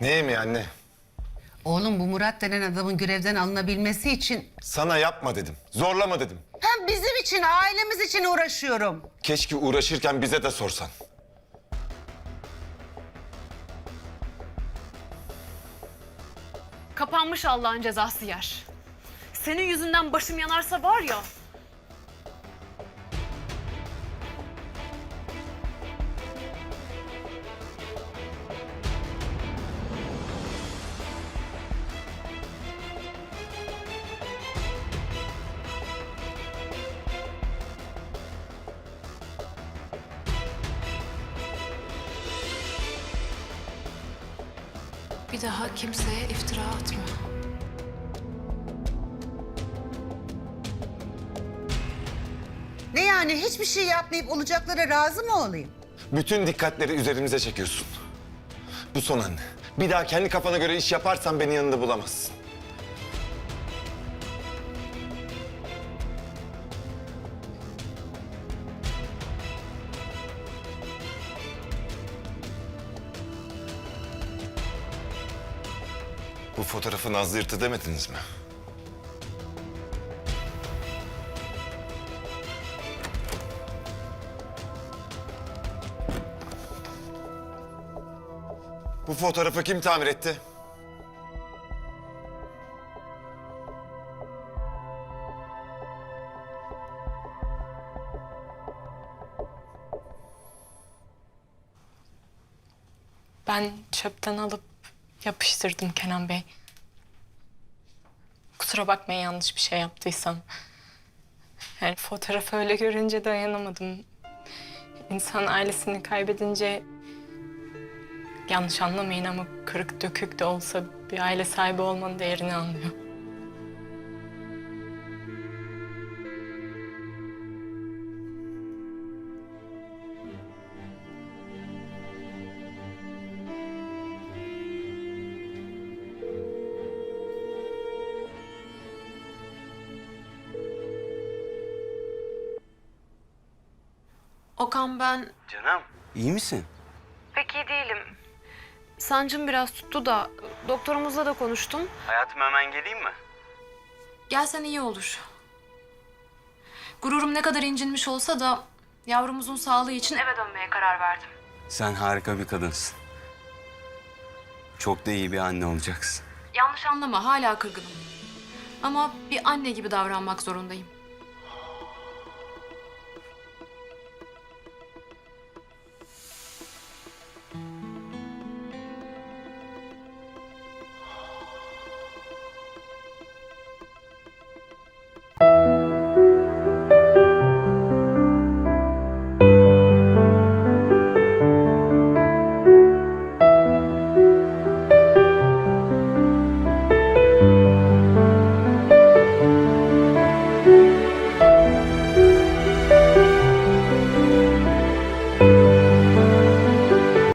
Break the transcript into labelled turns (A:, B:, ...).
A: Neye mi anne?
B: Oğlum bu Murat denen adamın görevden alınabilmesi için...
A: Sana yapma dedim. Zorlama dedim.
B: Hem bizim için, ailemiz için uğraşıyorum.
A: Keşke uğraşırken bize de sorsan.
C: Kapanmış Allah'ın cezası yer. Senin yüzünden başım yanarsa var ya...
D: Bir daha kimseye iftira atma.
B: Ne yani hiçbir şey yapmayıp olacaklara razı mı olayım?
A: Bütün dikkatleri üzerimize çekiyorsun. Bu son anne. Bir daha kendi kafana göre iş yaparsan beni yanında bulamazsın. Bu fotoğrafı Nazlı yırtı demediniz mi? Bu fotoğrafı kim tamir etti?
D: Ben çöpten alıp yapıştırdım Kenan Bey. Kusura bakmayın yanlış bir şey yaptıysam. Yani fotoğrafı öyle görünce dayanamadım. İnsan ailesini kaybedince yanlış anlamayın ama kırık dökük de olsa bir aile sahibi olmanın değerini anlıyor.
C: Okan ben
E: Canım. iyi misin?
C: pek iyi değilim. Sancım biraz tuttu da doktorumuzla da konuştum.
E: Hayatım hemen geleyim mi?
F: Gelsen iyi olur. Gururum ne kadar incinmiş olsa da yavrumuzun sağlığı için eve dönmeye karar verdim.
E: Sen harika bir kadınsın. Çok da iyi bir anne olacaksın.
F: Yanlış anlama hala kırgınım. Ama bir anne gibi davranmak zorundayım.